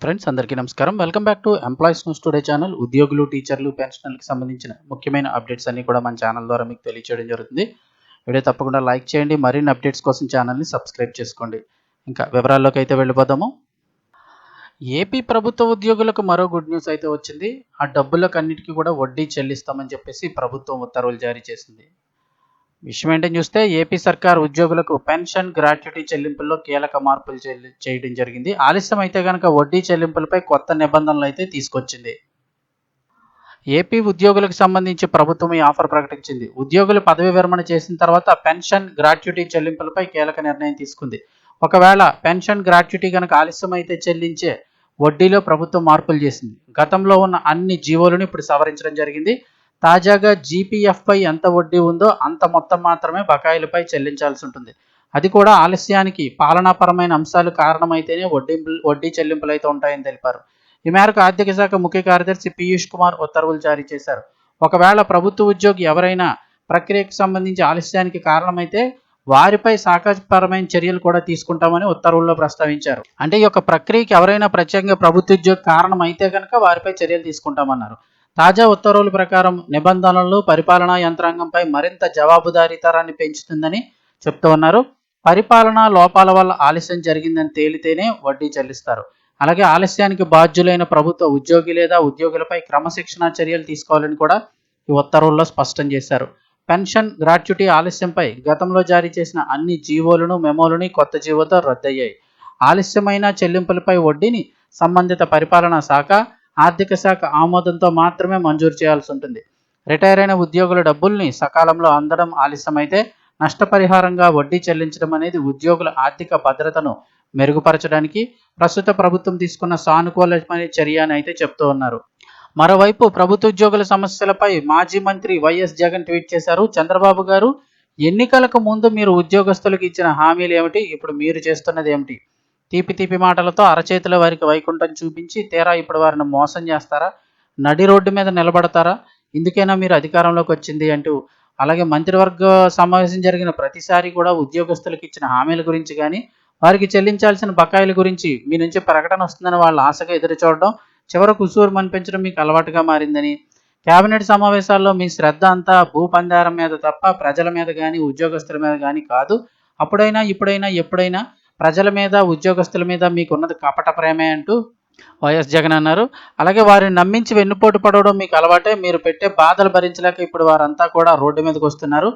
Friends అందరికీ నమస్కారం. Welcome back to employees news today channel ఉద్యోగులు టీచర్లు పెన్షనర్లకు సంబంధించిన ముఖ్యమైన అప్డేట్స్ అన్ని కూడా మన ఛానల్ ద్వారా మీకు తెలియచేయడం జరుగుతుంది. వీడియో తప్పకుండా లైక్ చేయండి. మరిన్ని అప్డేట్స్ కోసం ఛానల్ని సబ్స్క్రైబ్ చేసుకోండి. ఇంకా వివరాల్లోకి అయితే వెళ్ళిపోదాము. ఏపీ ప్రభుత్వ ఉద్యోగులకు మరో గుడ్ న్యూస్ అయితే వచ్చింది. ఆ డబ్బులకు అన్నిటికీ కూడా వడ్డీ చెల్లిస్తామని చెప్పేసి ప్రభుత్వం ఉత్తర్వులు జారీ చేసింది. విషయం ఏంటని చూస్తే ఏపీ సర్కార్ ఉద్యోగులకు పెన్షన్ గ్రాట్యుటీ చెల్లింపుల్లో కీలక మార్పులు చేయడం జరిగింది. ఆలస్యం అయితే కనుక వడ్డీ చెల్లింపులపై కొత్త నిబంధనలు అయితే తీసుకొచ్చింది. ఏపీ ఉద్యోగులకు సంబంధించి ప్రభుత్వం ఈ ఆఫర్ ప్రకటించింది. ఉద్యోగులు పదవి విరమణ చేసిన తర్వాత పెన్షన్ గ్రాట్యుటీ చెల్లింపులపై కీలక నిర్ణయం తీసుకుంది. ఒకవేళ పెన్షన్ గ్రాట్యుటీ కనుక ఆలస్యం అయితే చెల్లించే వడ్డీలో ప్రభుత్వం మార్పులు చేసింది. గతంలో ఉన్న అన్ని జీవోలను ఇప్పుడు సవరించడం జరిగింది. తాజాగా జీపీఎఫ్ పై ఎంత వడ్డీ ఉందో అంత మొత్తం మాత్రమే బకాయిలపై చెల్లించాల్సి ఉంటుంది. అది కూడా ఆలస్యానికి పాలనాపరమైన అంశాలు కారణమైతేనే వడ్డీ వడ్డీ చెల్లింపులు అయితే ఉంటాయని తెలిపారు. ఈ మేరకు ఆర్థిక శాఖ ముఖ్య కార్యదర్శి పీయూష్ కుమార్ ఉత్తర్వులు జారీ చేశారు. ఒకవేళ ప్రభుత్వ ఉద్యోగి ఎవరైనా ప్రక్రియకు సంబంధించి ఆలస్యానికి కారణమైతే వారిపై శాఖపరమైన చర్యలు కూడా తీసుకుంటామని ఉత్తర్వుల్లో ప్రస్తావించారు. అంటే ఈ యొక్క ప్రక్రియకి ఎవరైనా ప్రత్యేకంగా ప్రభుత్వ ఉద్యోగి కారణం అయితే కనుక వారిపై చర్యలు తీసుకుంటామన్నారు. తాజా ఉత్తర్వుల ప్రకారం నిబంధనలు పరిపాలనా యంత్రాంగంపై మరింత జవాబుదారీతరాన్ని పెంచుతుందని చెప్తూ ఉన్నారు. పరిపాలనా లోపాల వల్ల ఆలస్యం జరిగిందని తేలితేనే వడ్డీ చెల్లిస్తారు. అలాగే ఆలస్యానికి బాధ్యులైన ప్రభుత్వ ఉద్యోగి లేదా ఉద్యోగులపై క్రమశిక్షణ చర్యలు తీసుకోవాలని కూడా ఈ ఉత్తర్వుల్లో స్పష్టం చేశారు. పెన్షన్ గ్రాట్యుటీ ఆలస్యంపై గతంలో జారీ చేసిన అన్ని జీవోలను మెమోలని కొత్త జీవోతో రద్దయ్యాయి. ఆలస్యమైన చెల్లింపులపై వడ్డీని సంబంధిత పరిపాలనా శాఖ ఆర్థిక శాఖ ఆమోదంతో మాత్రమే మంజూరు చేయాల్సి ఉంటుంది. రిటైర్ అయిన ఉద్యోగుల డబ్బుల్ని సకాలంలో అందడం ఆలస్యమైతే నష్టపరిహారంగా వడ్డీ చెల్లించడం అనేది ఉద్యోగుల ఆర్థిక భద్రతను మెరుగుపరచడానికి ప్రస్తుత ప్రభుత్వం తీసుకున్న సానుకూలమైన చర్య అని అయితే చెప్తూ ఉన్నారు. మరోవైపు ప్రభుత్వ ఉద్యోగుల సమస్యలపై మాజీ మంత్రి వైఎస్ జగన్ ట్వీట్ చేశారు. చంద్రబాబు గారు ఎన్నికలకు ముందు మీరు ఉద్యోగస్తులకు ఇచ్చిన హామీలు ఏమిటి? ఇప్పుడు మీరు చేస్తున్నది ఏమిటి? తీపి తీపి మాటలతో అరచేతిలో వారికి వైకుంఠం చూపించి తీరా ఇప్పుడు వారిని మోసం చేస్తారా? నడి రోడ్డు మీద నిలబడతారా? ఇందుకైనా మీరు అధికారంలోకి వచ్చింది? అంటూ అలాగే మంత్రివర్గ సమావేశం జరిగిన ప్రతిసారి కూడా ఉద్యోగస్తులకు ఇచ్చిన హామీల గురించి కానీ వారికి చెల్లించాల్సిన బకాయిల గురించి మీ నుంచి ప్రకటన వస్తుందని వాళ్ళు ఆశగా ఎదురు చూడడం చివరకు ఉసూరు మనిపించడం మీకు అలవాటుగా మారిందని కేబినెట్ సమావేశాల్లో మీ శ్రద్ధ అంతా భూపందారం మీద తప్ప ప్రజల మీద కానీ ఉద్యోగస్తుల మీద కానీ కాదు. అప్పుడైనా ఇప్పుడైనా ఎప్పుడైనా ప్రజల మీద ఉద్యోగస్తుల మీద మీకున్నది కపట ప్రేమే అంటూ వైఎస్ జగన్ అన్నారు. అలాగే వారిని నమ్మించి వెన్నుపోటు పడవడం మీకు అలవాటే. మీరు పెట్టే బాధలు భరించలేక ఇప్పుడు వారంతా కూడా రోడ్డు మీదకి వస్తున్నారు.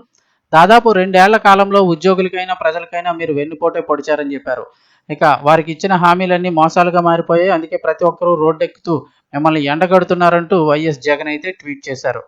దాదాపు రెండేళ్ళ కాలంలో ఉద్యోగులకైనా ప్రజలకైనా మీరు వెన్నుపోటే పొడిచారని చెప్పారు. ఇక వారికి ఇచ్చిన హామీలన్నీ మోసాలుగా మారిపోయాయి. అందుకే ప్రతి ఒక్కరూ రోడ్డెక్కుతూ మిమ్మల్ని ఎండగడుతున్నారంటూ వైఎస్ జగన్ అయితే ట్వీట్ చేశారు.